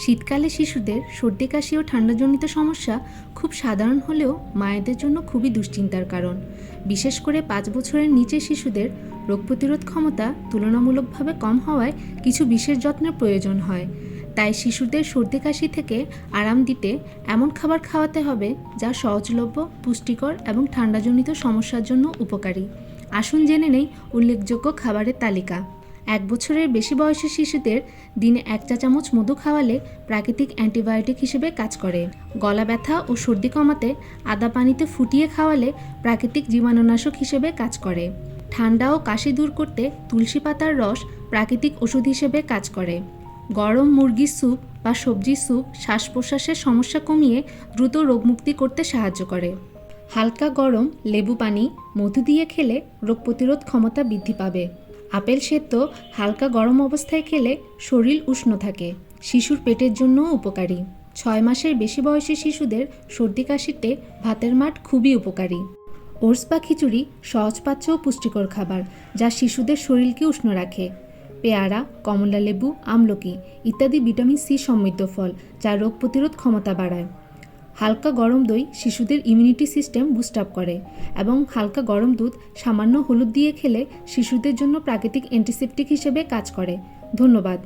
শীতকালে শিশুদের সর্দি, কাশি ও ঠান্ডাজনিত সমস্যা খুব সাধারণ হলেও মায়েদের জন্য খুবই দুশ্চিন্তার কারণ। বিশেষ করে পাঁচ বছরের নিচে শিশুদের রোগ প্রতিরোধ ক্ষমতা তুলনামূলকভাবে কম হওয়ায় কিছু বিশেষ যত্নের প্রয়োজন হয়। তাই শিশুদের সর্দি, কাশি থেকে আরাম দিতে এমন খাবার খাওয়াতে হবে যা সহজলভ্য, পুষ্টিকর এবং ঠান্ডাজনিত সমস্যার জন্য উপকারী। আসুন জেনে নেই উল্লেখযোগ্য খাবারের তালিকা। এক বছরের বেশি বয়সী শিশুদের দিনে এক চা চামচ মধু খাওয়ালে প্রাকৃতিক অ্যান্টিবায়োটিক হিসেবে কাজ করে। গলা ব্যথা ও সর্দি কমাতে আদা পানিতে ফুটিয়ে খাওয়ালে প্রাকৃতিক জীবাণুনাশক হিসেবে কাজ করে। ঠান্ডা ও কাশি দূর করতে তুলসী পাতার রস প্রাকৃতিক ওষুধ হিসেবে কাজ করে। গরম মুরগির স্যুপ বা সবজির স্যুপ শ্বাস প্রশ্বাসের সমস্যা কমিয়ে দ্রুত রোগমুক্তি করতে সাহায্য করে। হালকা গরম লেবু পানি মধু দিয়ে খেলে রোগ প্রতিরোধ ক্ষমতা বৃদ্ধি পাবে। আপেল সেদ্ধ, হালকা গরম অবস্থায় খেলে শরীর উষ্ণ থাকে। শিশুর পেটের জন্যও উপকারী। ছয় মাসের বেশি বয়সী শিশুদের সর্দি কাশিতে ভাতের মাঠ খুবই উপকারী। ওটস বা খিচুড়ি সহজপাচ্য ও পুষ্টিকর খাবার, যা শিশুদের শরীরকে উষ্ণ রাখে। পেয়ারা, কমলা লেবু, আমলকি ইত্যাদি ভিটামিন সি সমৃদ্ধ ফল, যা রোগ প্রতিরোধ ক্ষমতা বাড়ায়। হালকা গরম দই শিশুদের ইমিউনিটি সিস্টেম বুস্ট আপ করে এবং হালকা গরম দুধ সামান্য হলুদ দিয়ে খেলে শিশুদের জন্য প্রাকৃতিক অ্যান্টিসেপটিক হিসেবে কাজ করে। ধন্যবাদ।